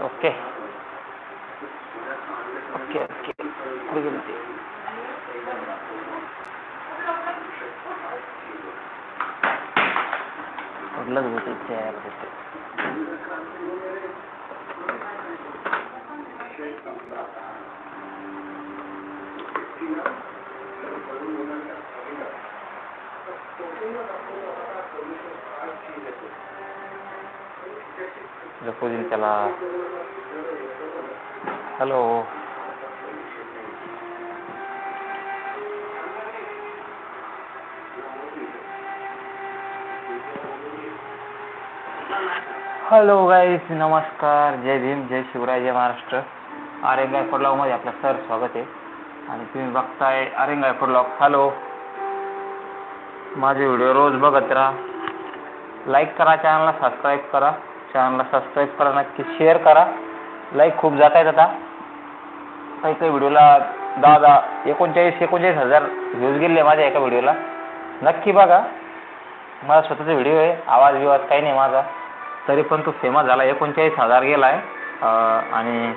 Okay okay okay कुठे गेलं ते कुठलंच बहुतेक ते app होतं. झोपू देईन त्याला. हॅलो हॅलो गाईस नमस्कार. जय भीम जय शिवराय जय महाराष्ट्र. आरेंगायमध्ये आपलं सर स्वागत आहे. आणि तुम्ही बघताय आरेंगाय फुडलॉग हॅलो माझे व्हिडिओ रोज बघत राहा. लाईक करा चॅनलला सबस्क्राईब करा. चॅनलला सबस्क्राईब करा नक्की शेअर करा. लाईक खूप जात आहेत आता. काही काही व्हिडिओला दहा दहा एकोणचाळीस एकोणचाळीस हजार व्ह्यूज गेले माझ्या एका व्हिडिओला. नक्की बघा. माझा स्वतःचा व्हिडिओ आहे आवाज विवाज काही नाही माझा. तरी पण तो फेमस झाला. एकोणचाळीस हजार गेला आहे आणि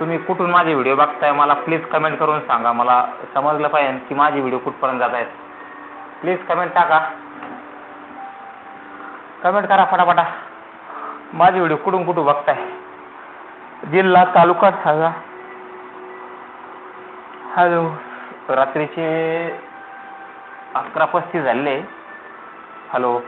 तुम्ही कुठून माझे व्हिडिओ बघताय मला प्लीज कमेंट करून सांगा. मला समजलं पाहिजे की माझे व्हिडिओ कुठपर्यंत जात आहेत. प्लीज कमेंट टाका. कमेंट करा फटाफटा. माझे व्हिडिओ कुठून कुठून बघताय? जिल्हा तालुका सांगा. हॅलो. रात्रीचे अकरा पस्तीस झाले हॅलो.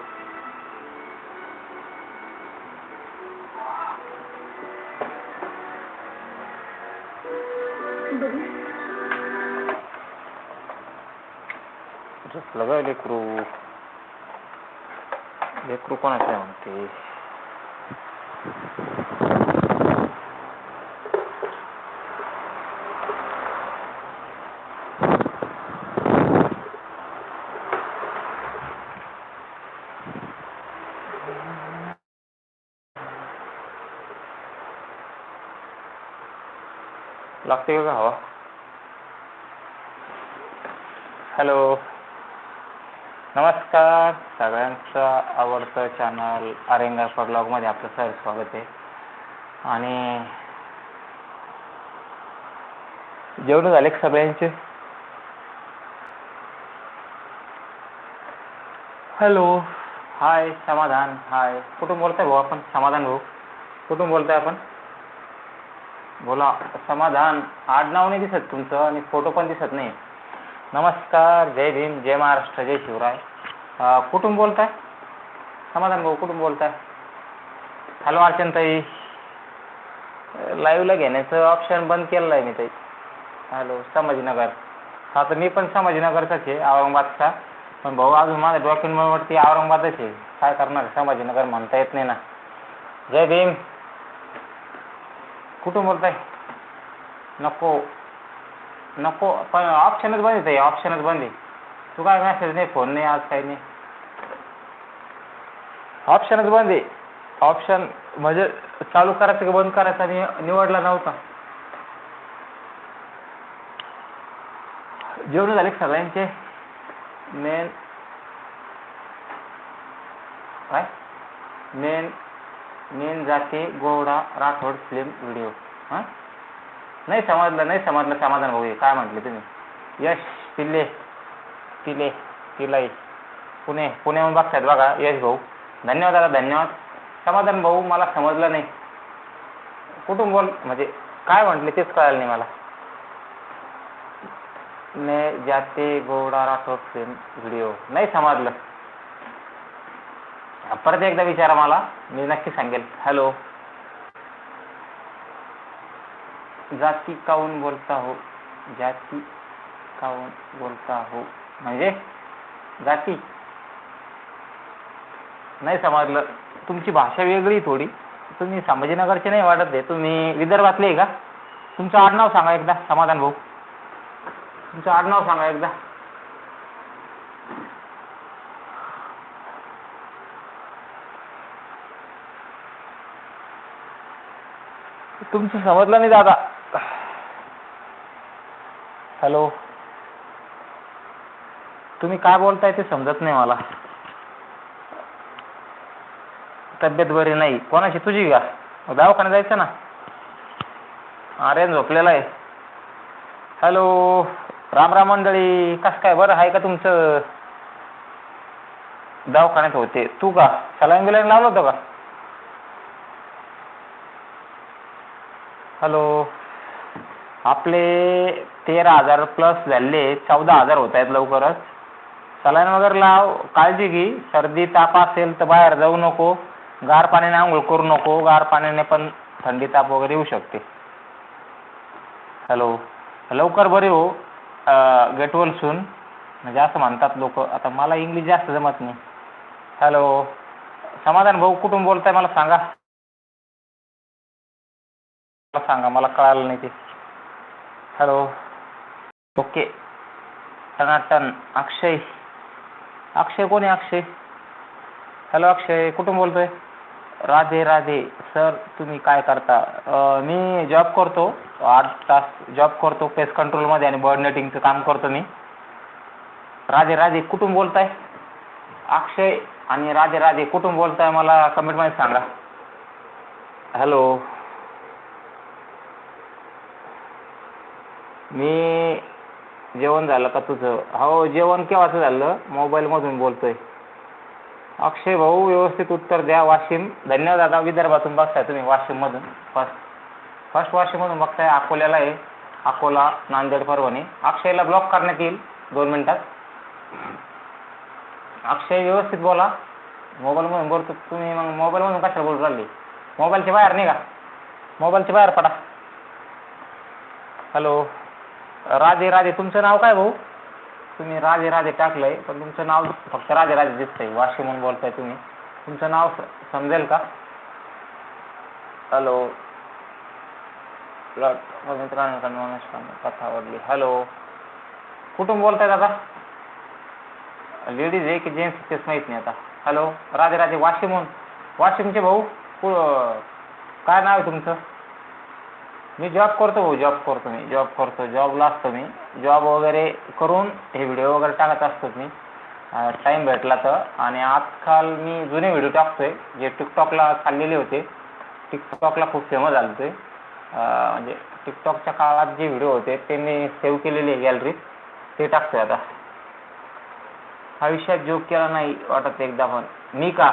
लगाय लेकरू. लेकरू कोणाचे म्हणते? लागते का हवा? हॅलो नमस्कार. सगळ्यांचं आवडतं चॅनल आरेंगा ब्लॉगमध्ये आपलं सर स्वागत आहे. आणि जेवण झाले सगळ्यांचे? हॅलो हाय समाधान. हाय कुठून बोलताय भाऊ आपण? समाधान भाऊ. कुठून बोलताय आपण? बोला समाधान. आडनाव नाही दिसत तुमचं आणि फोटो पण दिसत नाही. नमस्कार जय भीम जय महाराष्ट्र जय शिवराय. कुठून बोलताय? समाधान भाऊ कुठून बोलताय? हॅलो अर्चनताई. लाईव्हला घेण्याचं ऑप्शन बंद केलेलं आहे मी ताई. हॅलो संभाजीनगर. हा तर मी पण संभाजीनगरचाच आहे औरंगाबादचा. पण भाऊ अजून माझ्या डॉक्युमेंटवरती औरंगाबादच आहे. काय करणार? संभाजीनगर म्हणता येत नाही ना. जय भीम. कुठून बोलताय? नको. नको. पण ऑप्शनच बंद आहे ऑप्शनच बंद आहे. तू काय मॅसेज नाही फोन नाही आज काही नाही. ऑप्शनच बंद आहे. ऑप्शन म्हणजे चालू करायचं की बंद करायचं निवडला नव्हता. जेवण झाले सगळ्यांचे? मेन काय? मेन मेन जाते गोवडा राठोड फिल्म व्हिडिओ हां? नाही समजलं नाही समजलं समाधान भाऊ हे काय म्हटले तुम्ही? यश पिल्ले पिले पिलाई. पुणे पुण्याहून बघतात बघा यश भाऊ. धन्यवाद दादा धन्यवाद. समाधान भाऊ मला समजलं नाही. कुठून बोल म्हणजे काय म्हटले तेच कळालं नाही मला. ने जाते गोवडा राठोड फिल्म व्हिडिओ नाही समजलं. परत एकदा विचारा मला. मी नक्की सांगेल. हॅलो जाती काऊन बोलता हो? जाती काऊन बोलता हो? म्हणजे जाती. नाही समजलं. तुमची भाषा वेगळी थोडी. तुम्ही संभाजीनगरचे नाही वाटत आहे. तुम्ही विदर्भातले आहे का? तुमचं आडनाव सांगा एकदा समाधान भाऊ. तुमचं आडनाव सांगा एकदा. तुमचं समजलं नाही दादा. हॅलो तुम्ही काय बोलताय ते समजत नाही मला. तब्येत बरी नाही. कोणाशी? तुझी का? दवाखान्यात जायचं ना? अरे झोपलेला आहे. हॅलो राम राम मंडळी कसं काय? बरं आहे का तुमचं? दवाखान्यात होते. तू का? सलाईन बिलाईन लावलं होतं का? हॅलो. आपले तेरा हजार प्लस झाले चौदा हजार होत आहेत लवकरच. सलाईन वगैरे लाव काळजी घे. सर्दी ताप असेल तर बाहेर जाऊ नको. गार पाण्याने आंघोळ करू नको. गार पाण्याने पण थंडी ताप वगैरे येऊ शकते. हॅलो. लवकर बरे हो गेट सून. म्हणजे असं म्हणतात लोक. आता मला इंग्लिश जास्त जमत नाही. हॅलो. समाधान भाऊ कुठून बोलताय? मला सांगा. मला सांगा मला कळालं नाही ते. हॅलो ओके टनाटन अक्षय. अक्षय कोण आहे अक्षय? हॅलो अक्षय. कुठून बोलतोय? राधे राधे. सर तुम्ही काय करता? मी जॉब करतो. आठ तास जॉब करतो पेस्ट कंट्रोलमध्ये आणि बर्ड नेटिंगचं काम करतो मी. राधे राधे. कुठून बोलताय? अक्षय आणि राधे राधे. कुठून बोलताय मला? कमेंटमध्ये सांगा. हॅलो मी जेवण झालं का तुझं? हो जेवण केव्हाचं झालं? मोबाईलमधून बोलतोय. अक्षय भाऊ व्यवस्थित उत्तर द्या. वाशिम. धन्यवाद दादा. विदर्भातून बघताय तुम्ही वाशिममधून फर्स्ट फर्स्ट वाशिममधून बघताय अकोल्याला आहे. अकोला नांदेड परभणी. अक्षयला ब्लॉक करण्यात येईल. दोन मिनिटात. अक्षय व्यवस्थित बोला. मोबाईलमधून बोलतो तुम्ही. मग मोबाईलमधून कशाला बोलू राहिली? मोबाईलच्या बाहेर नाही का मोबाईलच्या बाहेर पडा. हॅलो राधे राधे तुमचं नाव काय भाऊ? तुम्ही राधे राधे टाकलंय पण तुमचं नाव फक्त राधे राधे दिसतंय. वाशी म्हणून बोलताय तुम्ही. तुमचं नाव समजेल का? हॅलो. मित्रांनो कथा आवडली. हॅलो. कुठून बोलताय दादा? लेडीज आहे की जेंट्स तेच माहीत नाही आता. हॅलो. राधे राधे वाशिमहून वाशिमचे भाऊ? काय नाव आहे तुमचं? मी जॉब करतो भाऊ जॉब करतो मी जॉब करतो जॉबला असतो मी. जॉब वगैरे करून हे व्हिडिओ वगैरे टाकत असतो मी. टाईम भेटला तर. आणि आजकाल मी जुने व्हिडिओ टाकतोय जे टिकटॉकला चाललेले होते. टिकटॉकला खूप फेमस झाले होते. म्हणजे टिकटॉकच्या काळात जे व्हिडिओ होते ते मी सेव्ह केलेले गॅलरीत ते टाकतोय आता. आयुष्यात जोक केला नाही वाटत एकदा पण. मी का?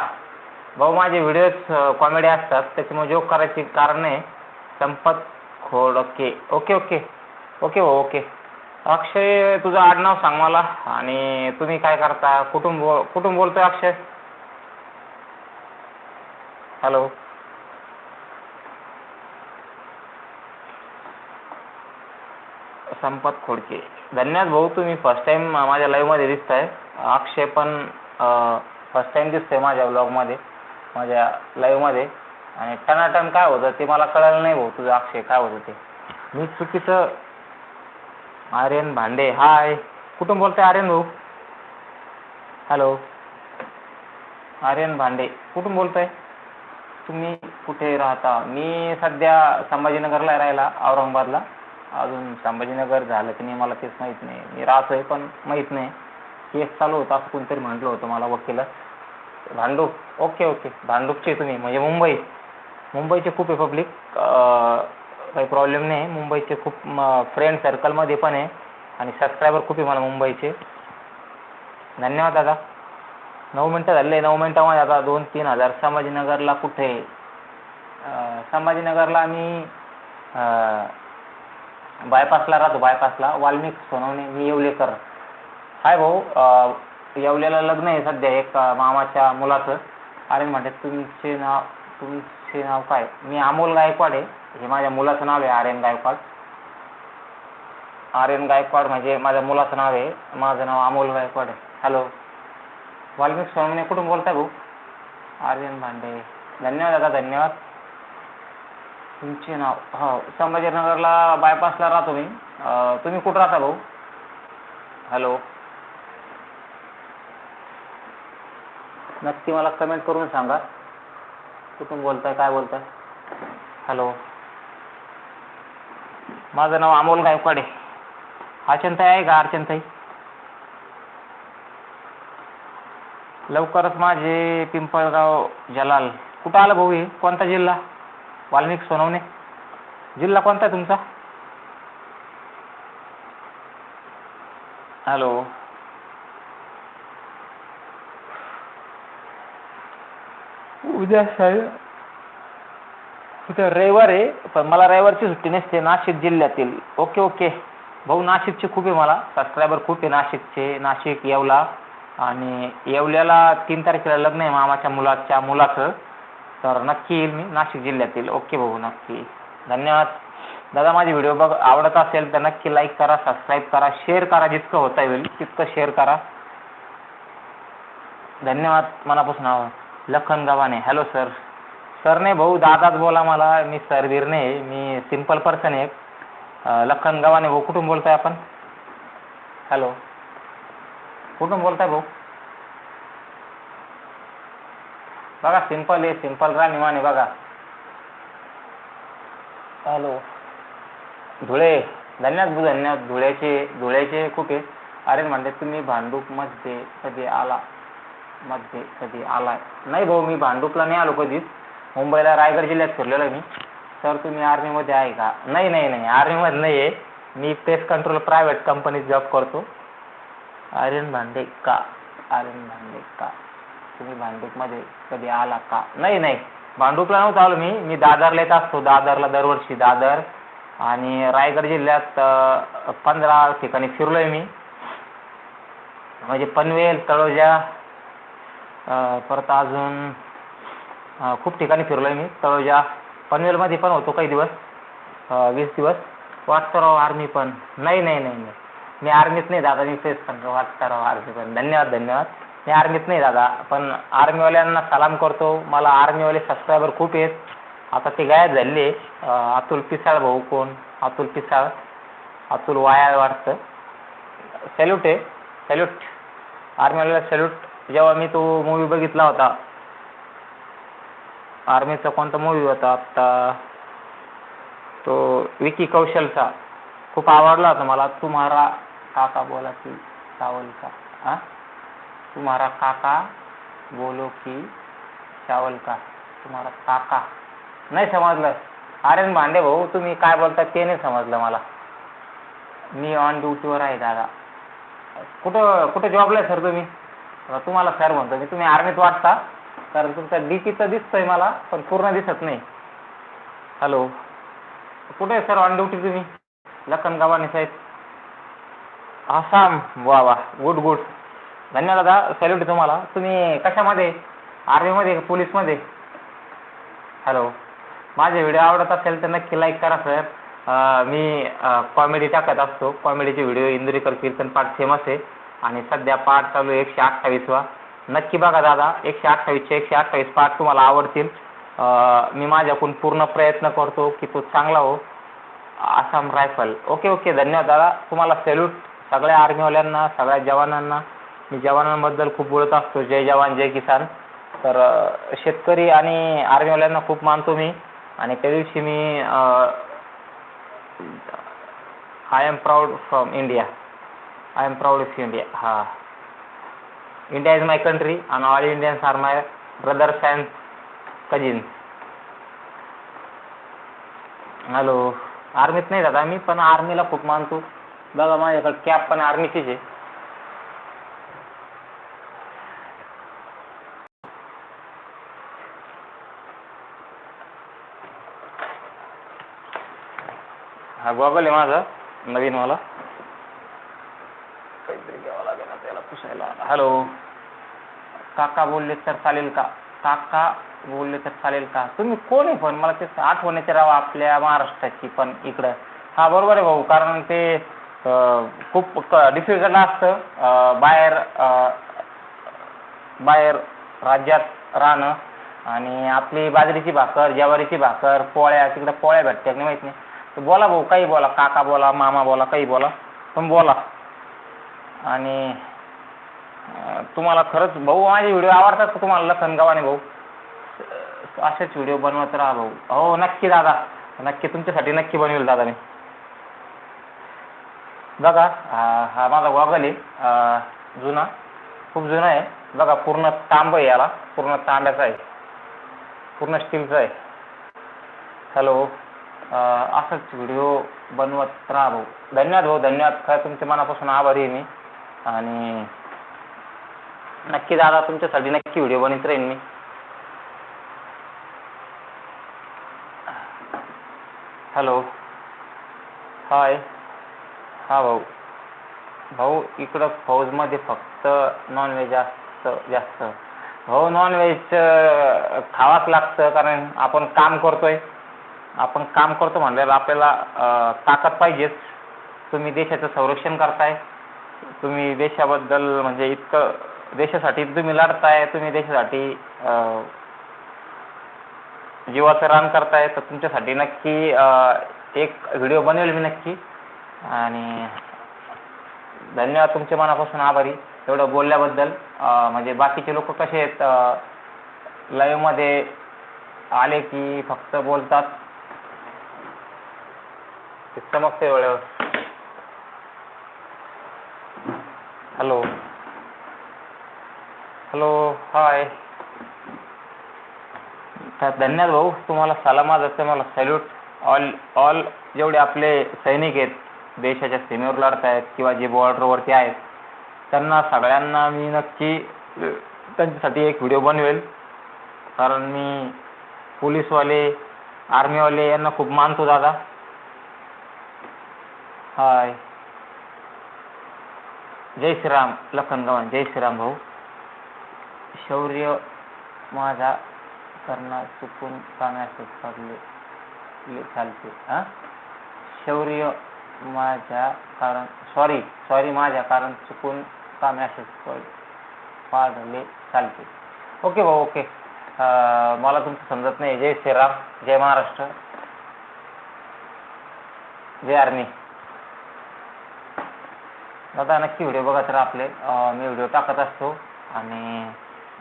भाऊ माझे व्हिडिओज कॉमेडी असतात. त्याच्यामुळे जोक करायचे कारण आहे Sampat Khodke okay. Okay okay. भाऊ ओके. अक्षय तुझं आडनाव सांग मला. आणि तुम्ही काय करता? कुठून बो कुठून बोलतोय अक्षय? हॅलो. संपत खोडके. धन्यवाद भाऊ तुम्ही फर्स्ट टाइम माझ्या लाईव्हमध्ये दिसताय. अक्षय पण फर्स्ट टाइम दिसतंय माझ्या ब्लॉगमध्ये माझ्या लाईव्हमध्ये आणि टनाटन काय होतं ते मला कळलं नाही भाऊ तुझं अक्षय काय होतं ते. मी चुकीचं आर्यन भांडे हाय. कुठून बोलताय आर्यन भाऊ? हॅलो. आर्यन भांडे कुठून बोलताय? तुम्ही कुठे राहता? मी सध्या संभाजीनगरला राहिला औरंगाबादला. अजून संभाजीनगर झालं की नाही मला तेच माहीत नाही. मी राहतोय पण माहीत नाही. केस चालू होता असं कोणतरी म्हटलं होतं मला वकील भांडूप ओके ओके. भांडूपचे तुम्ही म्हणजे मुंबई. मुंबईचे खूप आहे पब्लिक काही प्रॉब्लेम नाही मुंबईचे खूप फ्रेंड सर्कलमध्ये पण आहे. आणि सबस्क्रायबर खूप आहे मला मुंबईचे. धन्यवाद दादा. नऊ मिनटं झाले. नऊ मिनटामध्ये आता दोन तीन हजार. संभाजीनगरला कुठे? संभाजीनगरला आम्ही बायपासला राहतो. बायपासला वाल्मिक सोनवणे मी येवलेकर. हाय भाऊ येवलेला लग्न आहे सध्या एक मामाच्या मुलाचं. अरे म्हणते तुमचे नाव तुमचे नाव काय? मी अमोल गायकवाड आहे. हे माझ्या मुलाचं नाव आहे आर्यन गायकवाड. आर्यन गायकवाड म्हणजे माझ्या मुलाचं नाव आहे. माझं नाव अमोल गायकवाड आहे. हॅलो वाल्मिक स्वामीने कुठून बोलताय भाऊ? आर्यन भांडे. धन्यवाद दादा धन्यवाद. तुमचे नाव हो संभाजीनगरला बायपासला राहतो मी. तुम्ही कुठं राहता भाऊ? हॅलो नक्की मला कमेंट करून सांगा. कुठून बोलताय काय बोलताय? हॅलो माझं नाव अमोल गायकवाडे अर्चनताई आहे का अर्चनताई लवकरच माझे पिंपळगाव जलाल. कुठं आलं भाऊ हे? कोणता जिल्हा? वाल्मिक सोनवणे. जिल्हा कोणता आहे तुमचा? हॅलो उद्या साहेब उद्या रविवार आहे पण मला रविवारची सुट्टी नसते नाशिक जिल्ह्यातील. Okay okay. भाऊ नाशिकचे खूप आहे मला. सबस्क्रायबर खूप आहे नाशिकचे. नाशिक येवला आणि येवल्याला तीन तारखेला लग्न आहे मामाच्या मुलाच्या मुलाचं. तर नक्की येईल मी नाशिक जिल्ह्यातील. ओके भाऊ नक्की. धन्यवाद. दादा माझे व्हिडिओ बघ आवडत असेल तर नक्की लाईक करा सबस्क्राईब करा शेअर करा. जितकं होता येईल तितकं शेअर करा. धन्यवाद. मनापासून आवडतं Lakhan Gavhane. Hello sir sir नाही भाऊ दादाच बोला मला. मी सरवीर नाही मी सिंपल पर्सन आहे लखन गव्हाणे भाऊ. कुठून बोलताय आपण? हॅलो कुठून बोलताय भाऊ? बघा सिंपल आहे सिंपल राहणीमान आहे बघा. हॅलो धुळे. धन्यवाद भाऊ धन्यवाद. धुळ्याचे धुळ्याचे खूप आहे. अरे म्हणते तुम्ही भांडूपमध्ये कधी आला? मध्ये कधी आलाय. नाही भाऊ मी भांडूपला नाही आलो कधीच. मुंबईला रायगड जिल्ह्यात फिरलेलो आहे मी. सर तुम्ही आर्मीमध्ये आहे का? नाही नाही नाही. आर्मीमध्ये नाही आहे. मी पेस्ट कंट्रोल प्रायव्हेट कंपनीत जॉब करतो. आर्यन भांडे का? आर्यन भांडे का? तुम्ही भांडूपमध्ये कधी आला का? नाही नाही. भांडूपला नव्हतं आलो मी. मी दादरला येत असतो. दादरला दरवर्षी दादर. आणि रायगड जिल्ह्यात पंधरा ठिकाणी फिरलो आहे मी. म्हणजे पनवेल तळोजा परत अजून खूप ठिकाणी फिरलो आहे मी. तळोजा पनवेलमध्ये पण होतो काही दिवस वीस दिवस. वाटतराव आर्मी पण. नाही नाही नाही नाही. मी आर्मीत नाही दादा मी फेस करतो वाटतराव आर्मी पण. धन्यवाद धन्यवाद. मी आर्मीत नाही दादा पण आर्मीवाल्यांना सलाम करतो. मला आर्मीवाले सबस्क्रायबर खूप आहेत. आता ते गायब झालेले अतुल पिसाळ भाऊ कोण? अतुल पिसाळ. अतुल वाया वाटतं. सॅल्यूट आहे. सॅल्यूट. आर्मीवाल्याला सॅल्यूट. जेव्हा मी तो मूवी बघितला होता आर्मीचा कोणता मूवी होता आत्ता तो विकी कौशलचा. खूप आवडला होता मला. तुम्हारा काका बोला की चावल का हां? तुम्हारा काका बोलो की चावल का तुम्हारा काका. नाही समजलं. आर्यन भांडे भाऊ तुम्ही काय बोलता ते नाही समजलं मला. मी ऑन ड्युटीवर आहे दादा. कुठं कुठं जॉबला आहे सर तुम्ही? तुम्हाला सर म्हणतो मी तुम्ही आर्मीत वाटता कारण तुमचा डी तर दिसतोय मला पण पूर्ण दिसत नाही. हॅलो कुठे सर ऑन ड्युटी तुम्ही? लखन गव्हाणे साहेब. आसाम. वा वा. गुड गुड धन्यवाद दादा सॅल्यूट तुम्हाला. तुम्ही कशामध्ये? आर्मीमध्ये का पोलीसमध्ये हॅलो माझे व्हिडिओ आवडत असेल तर नक्की लाईक करा सर मी कॉमेडी टाकत असतो. कॉमेडीचे व्हिडिओ इंदुरीकर कीर्तन पाठ फेमस आहे. आणि सध्या पाठ चालू एकशे अठ्ठावीसवा नक्की बघा दादा एकशे अठ्ठावीसचे एकशे अठ्ठावीस पाठ तुम्हाला आवडतील. मी माझ्याकडून पूर्ण प्रयत्न करतो की तो चांगला हो. आसाम रायफल. ओके ओके धन्यवाद दादा. तुम्हाला सॅल्यूट सगळ्या आर्मीवाल्यांना सगळ्या जवानांना. मी जवानांबद्दल खूप बोलत असतो. जय जवान जय किसान. तर शेतकरी आणि आर्मीवाल्यांना खूप मानतो मी. आणि त्या दिवशी मी I am proud from India I am proud of India Uh, India is my country and all Indians are my brothers and cousins. Hello आर्मीत नाही दादा मी पण आर्मीला खूप मानतो. बघा माझ्याकडे कॅप पण आर्मीचीच आहे. हा गॉगल आहे माझा नवीन वाला घ्यावं लागेल ना त्याला पुसायला हॅलो. काका बोलले तर चालेल का? काका बोलले तर चालेल का? तुम्ही कोण आहे पण? मला ते आठवण राव आपल्या महाराष्ट्राची पण इकडं. हा बरोबर आहे भाऊ. कारण ते खूप डिफिकल्ट असतं. बाहेर बाहेर राज्यात राहणं. आणि आपली बाजरीची भाकर ज्वारीची भाकर पोळ्या तिकडं पोळ्या भेटतात नाही माहीत नाही? तर बोला भाऊ काही बोला. काका बोला मामा बोला काही बोला. पण बोला. आणि तुम्हाला खरंच भाऊ माझे व्हिडिओ आवडतात का तुम्हाला? लखन गव्हाणे भाऊ. असेच व्हिडिओ बनवत राहा भाऊ. हो नक्की दादा. नक्की तुमच्यासाठी नक्की बनवेल दादा मी बघा हा माझा गॉगल आहे जुना. खूप जुना आहे. बघा पूर्ण तांब आहे याला. पूर्ण तांब्याचा आहे. पूर्ण स्टीलचा आहे. हॅलो. असंच व्हिडिओ बनवत राहा भाऊ. धन्यवाद भाऊ धन्यवाद. खरं तुमच्या मनापासून आभारी आहे मी. आणि नक्की दादा तुमच्यासाठी नक्की व्हिडिओ बनवत राहीन मी. हॅलो. हाय. हा भाऊ. भाऊ इकडं फौजमध्ये फक्त नॉनव्हेज जास्त जास्त. भाऊ नॉनव्हेज खावाच लागतं कारण आपण काम करतोय. आपण काम करतो म्हणल्यावर आपल्याला ताकद पाहिजेच. तुम्ही देशाचं संरक्षण करताय. तुम्ही देशाबद्दल म्हणजे इतकं देशासाठी तुम्ही लढताय तुम्ही देशासाठी अं, जीवाचं रान करताय तर तुमच्यासाठी नक्की अं, एक व्हिडिओ बनवेल मी नक्की. आणि धन्यवाद तुमच्या मनापासून आभारी. एवढं बोलल्याबद्दल अं, म्हणजे बाकीचे लोक कसे आहेत लाईव्हमध्ये आले की फक्त बोलतात? ते चमकते वेळेवर हॅलो हॅलो हाय धन्यवाद भाऊ तुम्हाला सलाम असते मला सॅल्यूट ऑल ऑल जेवढे आपले सैनिक आहेत देशाच्या सीमेवर लढत आहेत किंवा जे बॉर्डरवरती आहेत त्यांना सगळ्यांना मी नक्की त्यांच्यासाठी एक व्हिडिओ बनवेल. कारण मी पोलीसवाले आर्मीवाले यांना खूप मानतो दादा. हाय जय श्रीराम लखनगवन जय श्रीराम भाऊ. शौर्य माझा कर्ण चुकून का उत्पादले चालते हां? शौर्य माझ्या कारण सॉरी सॉरी माझ्या कारण चुकून का उत्पादले पड पाडले चालते. ओके भाऊ ओके मला तुमचं समजत नाही. जय श्रीराम जय महाराष्ट्र. जय आर्मी. दादा नक्की व्हिडिओ बघा तर आपले. मी व्हिडिओ टाकत असतो आणि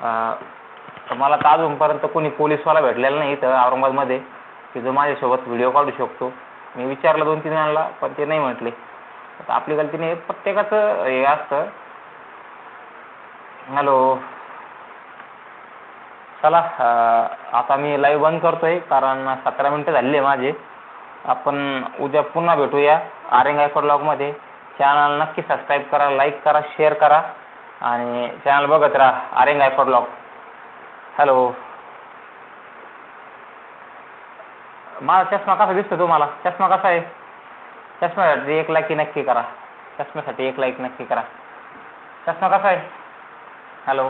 तर मला तर अजूनपर्यंत कोणी पोलीसवाला भेटलेला नाही इथं औरंगाबादमध्ये की जो माझ्यासोबत व्हिडिओ काढू शकतो. मी विचारलं दोन तीन जणांना पण ते नाही म्हटले. आता आपली गलती नाही प्रत्येकाचं हे असतं. हॅलो. चला आता मी लाईव्ह बंद करतोय कारण सतरा मिनटं झालेली आहे माझे. आपण उद्या पुन्हा भेटूया आरेंग आयकोड ब्लॉगमध्ये चॅनल नक्की सबस्क्राईब करा लाईक करा शेअर करा. आणि चॅनल बघत राहा आरेंग आय फॉर लॉक हॅलो माझा चष्मा कसा दिसतो तुम्हाला? चष्मा कसा आहे? चष्म्यासाठी एक लाईक नक्की करा. चष्म्यासाठी एक लाईक नक्की करा. चष्मा कसा आहे? हॅलो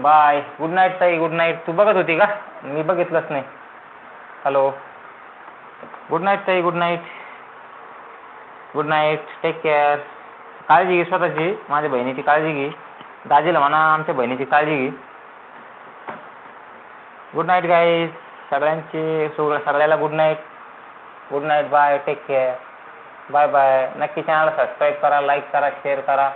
बाय गुड नाईट ताई. गुड नाईट तू बघत होती का? मी बघितलंच नाही. हॅलो गुड नाईट ताई. Good night good night take care काळजी घे स्वतःची माझ्या बहिणीची काळजी घे. दाजीला म्हणा आमच्या बहिणीची काळजी घे. गुड नाईट गाईज सगळ्यांची सगळ्याला good night good night bye take care bye bye नक्की चॅनलला सबस्क्राईब करा लाईक करा शेअर करा.